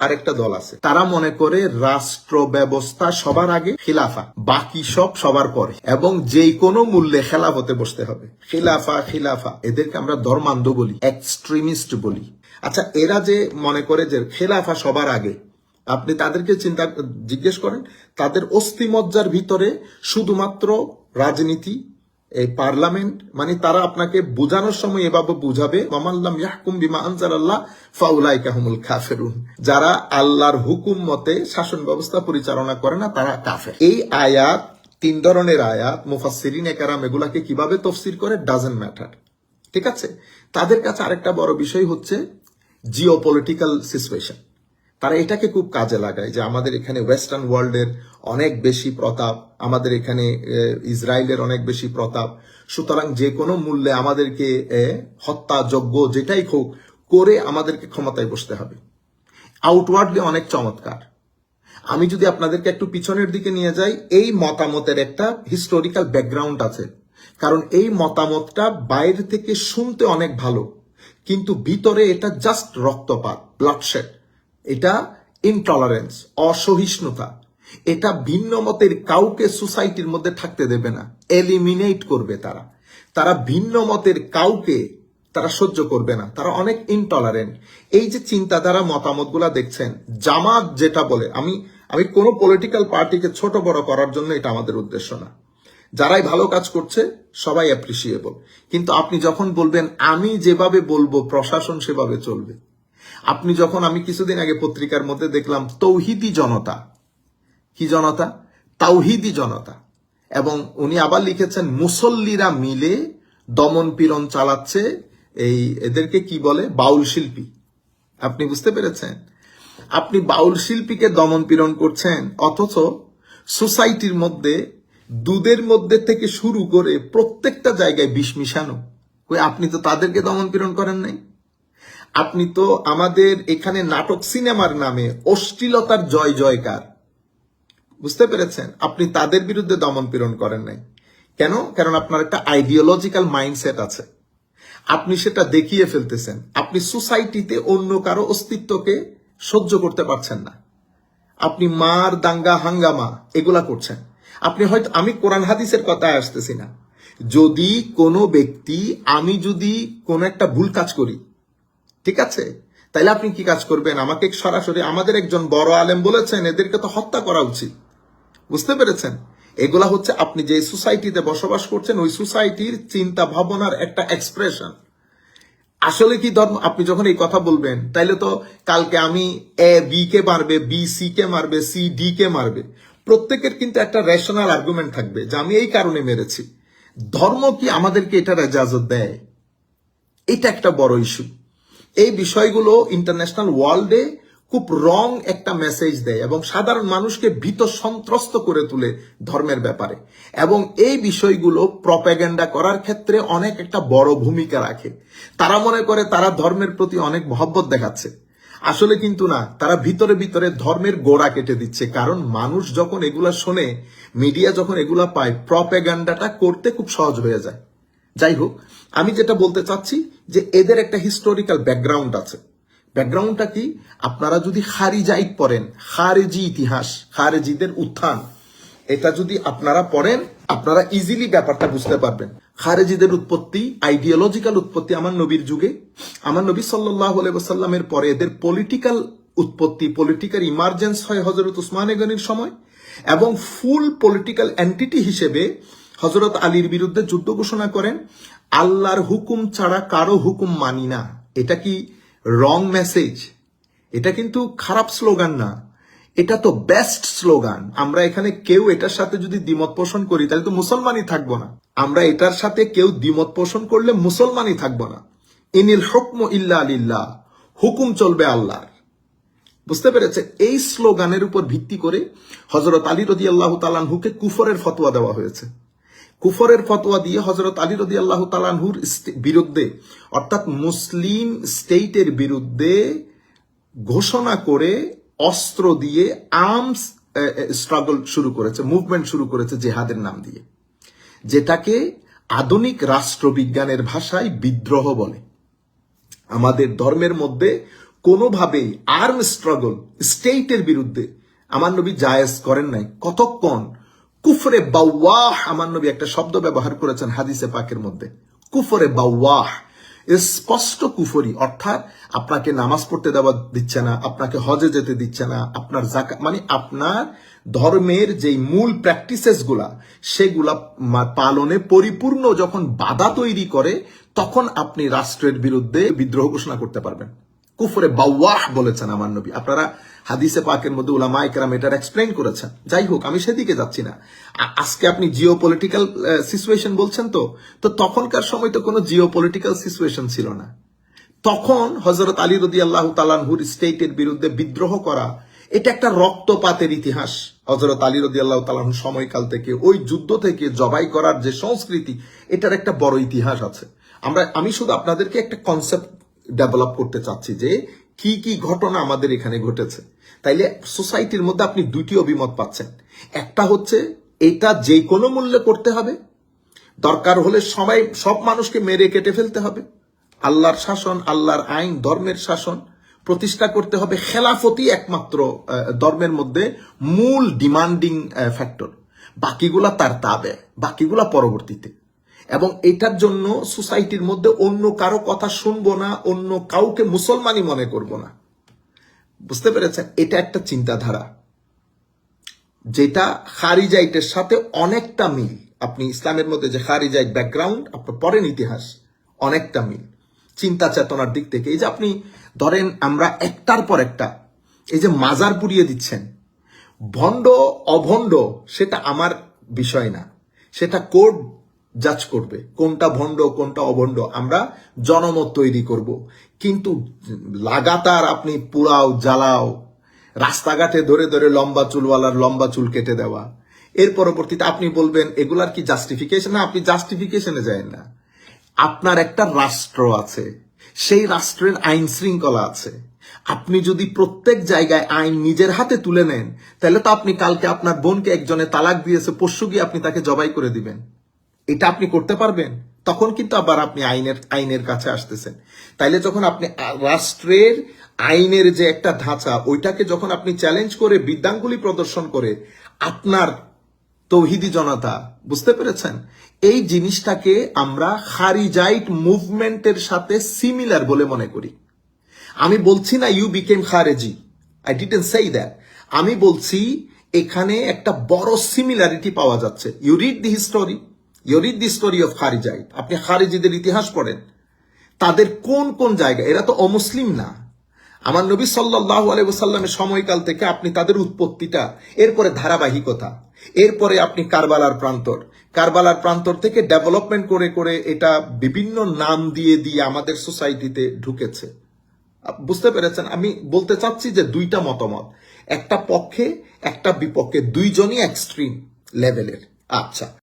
আরেকটা দল আছে। তারা মনে করে রাষ্ট্র ব্যবস্থা সবার আগে খিলাফা, বাকি সব সবার পরে। এবং যেই কোনো মূল্যে খেলাফতে বসতে হবে। খিলাফা খিলাফা। এদেরকে আমরা ধর্মান্ধ বলি এক্সট্রিমিস্ট বলি। আচ্ছা এরা যে মনে করে যে খেলাফা সবার আগে, আপনি তাদেরকে চিন্তা, জিজ্ঞেস করেন, তাদের অস্থিমজ্জার ভিতরে শুধুমাত্র রাজনীতি এই পার্লামেন্ট মানে তারা আপনাকে বোঝানোর সময় এভাবে বুঝাবে মামাল্লাম ইয়াহকুম বিমা আনজার আল্লাহ ফাউলাইকা হুমুল কাফেরুন। যারা আল্লাহর হুকুম মতে শাসন ব্যবস্থা পরিচালনা করে না, তারা কাফের। এই আয়াত, তিন ধরনের আয়াত, মুফাসসিরিন একারাম এগুলাকে কীভাবে তফসির করে? ডাজেন্ট ম্যাটার ঠিক আছে? তাদের কাছে আরেকটা বড় বিষয় হচ্ছে জিও পলিটিক্যাল সিচুয়েশন তারা এটাকে খুব কাজে লাগায় যে আমাদের এখানে ওয়েস্টার্ন ওয়ার্ল্ডের অনেক বেশি প্রতাপ আমাদের এখানে ইসরায়েলের অনেক বেশি প্রতাপ। সুতরাং যে কোনো মূল্যে আমাদেরকে আহ, হত্যা যজ্ঞ যেটাই হোক করে আমাদেরকে ক্ষমতায় বসতে হবে। আউটওয়ার্ডলি অনেক চমৎকার। আমি যদি আপনাদেরকে একটু পিছনের দিকে নিয়ে যাই এই মতামতের একটা হিস্টোরিক্যাল ব্যাকগ্রাউন্ড আছে। কারণ এই মতামতটা বাইরে থেকে শুনতে অনেক ভালো কিন্তু ভিতরে এটা জাস্ট রক্তপাত ব্লাডশেড এটা ইনটলারেন্স অসহিষ্ণুতা। এটা ভিন্ন মতের কাউকে সোসাইটির মধ্যে থাকতে দেবে না। এলিমিনেট করবে তারা। তারা ভিন্ন মতের কাউকে তারা সহ্য করবে না। তারা অনেক ইনটলারেন্ট এই যে চিন্তাধারা মতামতগুলা দেখছেন, জামাত যেটা বলে, আমি আমি কোনো পলিটিক্যাল পার্টিকে ছোট বড় করার জন্য এটা আমাদের উদ্দেশ্য না। যারাই ভালো কাজ করছে, সবাই অ্যাপ্রিসিয়েবল কিন্তু আপনি যখন বলবেন, আমি যেভাবে বলব, প্রশাসন সেভাবে চলবে। আপনি যখন আমি কিছুদিন আগে পত্রিকার মধ্যে দেখলাম তৌহিদি জনতা, কি জনতা? তাওহিদি জনতা। এবং উনি আবার লিখেছেন, মুসল্লিরা মিলে দমন পীড়ন চালাচ্ছে এই এদেরকে কি বলে? বাউল শিল্পী। আপনি বুঝতে পেরেছেন? আপনি বাউল শিল্পীকে দমন পীড়ন করছেন, অথচ সোসাইটির মধ্যে, দুধের মধ্যে থেকে শুরু করে প্রত্যেকটা জায়গায় বিষ মিশানো। আপনি তো তাদেরকে দমন পীড়ন করেন নাই? আপনি তো আমাদের এখানে নাটক সিনেমার নামে অশ্লীলতার জয় জয়কার। বুঝতে পেরেছেন? আপনি তাদের বিরুদ্ধে দমন পীড়ন করেন নাই। কেন? কারণ আপনার একটা আইডিওলজিক্যাল মাইন্ডসেট আছে। আপনি সেটা দেখিয়ে ফেলতেছেন। আপনি সোসাইটিতে অন্য কারও অস্তিত্বকে সহ্য করতে পারছেন না। আপনি মার, দাঙ্গা, হাঙ্গামা, এগুলা করছেন। আপনি হয়তো, আমি কোরআন হাদিসের কথায় আসতেছি না। যদি কোনো ব্যক্তি, আমি যদি কোনো একটা ভুল কাজ করি ঠিক আছে? তাইলে আপনি কি কাজ করবেন? আমাকে সরাসরি আমাদের একজন বড় আলেম বলেছেন, এদেরকে তো হত্যা করা উচিত। বুঝতে পেরেছেন? এগুলা হচ্ছে আপনি যে সোসাইটিতে বসবাস করছেন, ওই সোসাইটির চিন্তা ভাবনার একটা এক্সপ্রেশন আসলে কি ধর্ম? আপনি যখন এই কথা বলবেন, তাইলে তো কালকে আমি এ বি কে মারবে বি সি কে মারবে সি ডি কে মারবে। প্রত্যেকের কিন্তু একটা রেশনাল আর্গুমেন্ট থাকবে যে আমি এই কারণে মেরেছি। ধর্ম কি আমাদেরকে এটার এজাজত দেয়? এটা একটা বড় ইস্যু এই বিষয়গুলো ইন্টারন্যাশনাল ওয়ার্ল্ডে খুব রং একটা মেসেজ দেয় এবং সাধারণ মানুষকে ভীত সন্ত্রস্ত করে তুলে ধর্মের ব্যাপারে। এবং এই বিষয়গুলো প্রপাগ্যান্ডা করার ক্ষেত্রে অনেক একটা বড় ভূমিকা রাখে। তারা মনে করে তারা ধর্মের প্রতি অনেক মহব্বত দেখাচ্ছে। আসলে কিন্তু না, তারা ভিতরে ভিতরে ধর্মের গোড়া কেটে দিচ্ছে। কারণ মানুষ যখন এগুলা শোনে মিডিয়া যখন এগুলা পায় প্রপাগ্যান্ডাটা করতে খুব সহজ হয়ে যায়। যাই হোক আমি যেটা বলতে চাচ্ছি যে এদের একটা হিস্টোরিক্যাল ব্যাকগ্রাউন্ড আছে। ব্যাকগ্রাউন্ডটা কি? আপনারা যদি খারিজাইট পড়েন, খারেজি ইতিহাস, খারেজিদের উত্থান, এটা যদি আপনারা পড়েন, আপনারা ইজিলি ব্যাপারটা বুঝতে পারবেন। খারেজিদের উৎপত্তি আইডিওলজিক্যাল উৎপত্তি আমার নবীর যুগে। আমার নবী সাল্লাহ সাল্লামের পরে এদের পলিটিক্যাল উৎপত্তি পলিটিক্যাল ইমার্জেন্স হয় হজরত উসমানে গনির সময় এবং ফুল পলিটিক্যাল এন্টিটি হিসেবে হজরত আলীর বিরুদ্ধে যুদ্ধ ঘোষণা করেন, আল্লাহর হুকুম ছাড়া কারও হুকুম মানি না। এটা কি রং মেসেজ এটা কিন্তু খারাপ স্লোগান না। এটা তো বেস্ট স্লোগান। আমরা এখানে কেউ এটার সাথে যদি দ্বিমত পোষণ করি, তাহলে তো মুসলমানই থাকব না। আমরা এটার সাথে কেউ দ্বিমত পোষণ করলে মুসলমানই থাকব না। ইনিল হুকম ইল্লা আলিল্লাহ হুকুম চলবে আল্লাহর। বুঝতে পেরেছে? এই স্লোগানের উপর ভিত্তি করে হজরত আলী রদি আল্লাহ তালানহুকে কুফরের ফতোয়া দেওয়া হয়েছে। কুফরের ফতোয়া দিয়ে হজরত আলী রদি আল্লাহ তালানহুর বিরুদ্ধে, অর্থাৎ মুসলিম স্টেটের বিরুদ্ধে ঘোষণা করে অস্ত্র দিয়ে আর্মস স্ট্রাগল শুরু করেছে মুভমেন্ট শুরু করেছে জেহাদের নাম দিয়ে। যেটাকে আধুনিক রাষ্ট্রবিজ্ঞানের ভাষায় বিদ্রোহ বলে। আমাদের ধর্মের মধ্যে কোনোভাবেই আর্ম স্ট্রাগল স্টেটের বিরুদ্ধে, আমার নবী জায়েজ করেন নাই, কতক্ষণ কুফরে বাওয়াহ, আমার নবী একটা শব্দ ব্যবহার করেছেন হাদিসে পাকের মধ্যে। কুফরে বাওয়াহ স্পষ্ট কুফরি, অর্থাৎ আপনাকে নামাজ পড়তে দেওয়া দিচ্ছে না, আপনাকে হজে যেতে দিচ্ছে না, আপনার জাকা মানে আপনার ধর্মের যেই মূল প্র্যাকটিসেসগুলা, সেগুলা পালনে পরিপূর্ণ যখন বাধা তৈরি করে, তখন আপনি রাষ্ট্রের বিরুদ্ধে বিদ্রোহ ঘোষণা করতে পারবেন। কুফরে বাওয়াহ বলেছেন আমার নবী। আপনারা হাদিসে পাকের মধ্যে উলামা একরাম এটার এক্সপ্লেন করেছেন। যাই হোক, আমি সেদিকে যাচ্ছি না। আজকে আপনি জিও পলিটিক্যাল সিচুয়েশন বলছেন তো তো তখনকার সময় তো কোনো জিও পলিটিক্যাল সিচুয়েশন ছিল না। তখন হজরত আলী রদি আল্লাহ তালানহুর স্টেটের বিরুদ্ধে বিদ্রোহ করা, এটা একটা রক্তপাতের ইতিহাস। হজরত আলী রদি আল্লাহ তালাহুর সময়কাল থেকে, ওই যুদ্ধ থেকে জবাই করার যে সংস্কৃতি, এটার একটা বড় ইতিহাস আছে। আমরা, আমি শুধু আপনাদেরকে একটা কনসেপ্ট ডেভেলপ করতে চাচ্ছি যে কি কি ঘটনা আমাদের এখানে ঘটেছে। তাইলে সোসাইটির মধ্যে আপনি দুটি অভিমত পাচ্ছেন। একটা হচ্ছে, এটা যে কোনো মূল্যে করতে হবে। দরকার হলে সবাই, সব মানুষকে মেরে কেটে ফেলতে হবে। আল্লাহর শাসন, আল্লাহর আইন, ধর্মের শাসন প্রতিষ্ঠা করতে হবে। খেলাফতি একমাত্র ধর্মের মধ্যে মূল ডিমান্ডিং ফ্যাক্টর বাকিগুলা তার তাবে, বাকিগুলা পরবর্তীতে। এবং এটার জন্য সোসাইটির মধ্যে অন্য কারও কথা শুনব না, অন্য কাউকে মুসলমানই মনে করব না। বুঝতে পেরেছেন? এটা একটা চিন্তাধারা। যেটা খারিজাইটের সাথে অনেকটা মিল। আপনি ইসলামের মধ্যে যে খারিজাইট ব্যাকগ্রাউন্ড আপনার পরেন ইতিহাস, অনেকটা মিল। চিন্তা চেতনার দিক থেকে। এই যে আপনি ধরেন, আমরা একটার পর একটা এই যে মাজার পুড়িয়ে দিচ্ছেন। ভণ্ড, অভণ্ড, সেটা আমার বিষয় না। সেটা কোর্ট জাজ করবে, কোনটা ভণ্ড, কোনটা অভণ্ড, আমরা জনমত তৈরি করব। কিন্তু লাগাতার আপনি পুরাও জ্বালাও, রাস্তাঘাটে ধরে ধরে লম্বা চুলওয়ালার লম্বা চুল কেটে দেওয়া, এর পরবর্তীতে আপনি বলবেন, এগুলার কি জাস্টিফিকেশন না, আপনি জাস্টিফিকেশনে যায় না। আপনার একটা রাষ্ট্র আছে, সেই রাষ্ট্রের আইন শৃঙ্খলা আছে। আপনি যদি প্রত্যেক জায়গায় আইন নিজের হাতে তুলে নেন, তাহলে তো আপনি কালকে আপনার বোনকে একজনে তালাক দিয়েছে, পরশু গিয়ে আপনি তাকে জবাই করে দিবেন। এটা আপনি করতে পারবেন, তখন কিন্তু আবার আপনি আইনের আইনের কাছে আসতেছেন। তাইলে যখন আপনি রাষ্ট্রের আইনের যে একটা ধাঁচা, ওইটাকে যখন আপনি চ্যালেঞ্জ করে বিদ্যাঙ্গুলি প্রদর্শন করে, আপনার তৌহিদি জনতা, বুঝতে পেরেছেন? এই জিনিসটাকে আমরা খারিজাইট মুভমেন্টের সাথে সিমিলার বলে মনে করি। আমি বলছি না ইউ বিকেম খারেজি। আই ডিডেন্ট সেই দ্যাট আমি বলছি, এখানে একটা বড় সিমিলারিটি পাওয়া যাচ্ছে। You read the history you read the story of Kharijite আপনি খারিজিদের ইতিহাস পড়েন। তাদের কোন কোন জায়গা? এরা তো অমুসলিম না। আমার নবী সাল্লাহ আলাইসাল্লামের সময়কাল থেকে আপনি তাদের উৎপত্তিটা, এরপরে ধারাবাহিকতা, এরপরে আপনি কারবালার প্রান্তর। কারবালার প্রান্তর থেকে ডেভেলপমেন্ট করে করে এটা বিভিন্ন নাম দিয়ে দিয়ে আমাদের সোসাইটিতে ঢুকেছে। বুঝতে পেরেছেন? আমি বলতে চাচ্ছি যে দুইটা মতামত। একটা পক্ষে, একটা বিপক্ষে, দুইজনই এক্সট্রিম লেভেলের আচ্ছা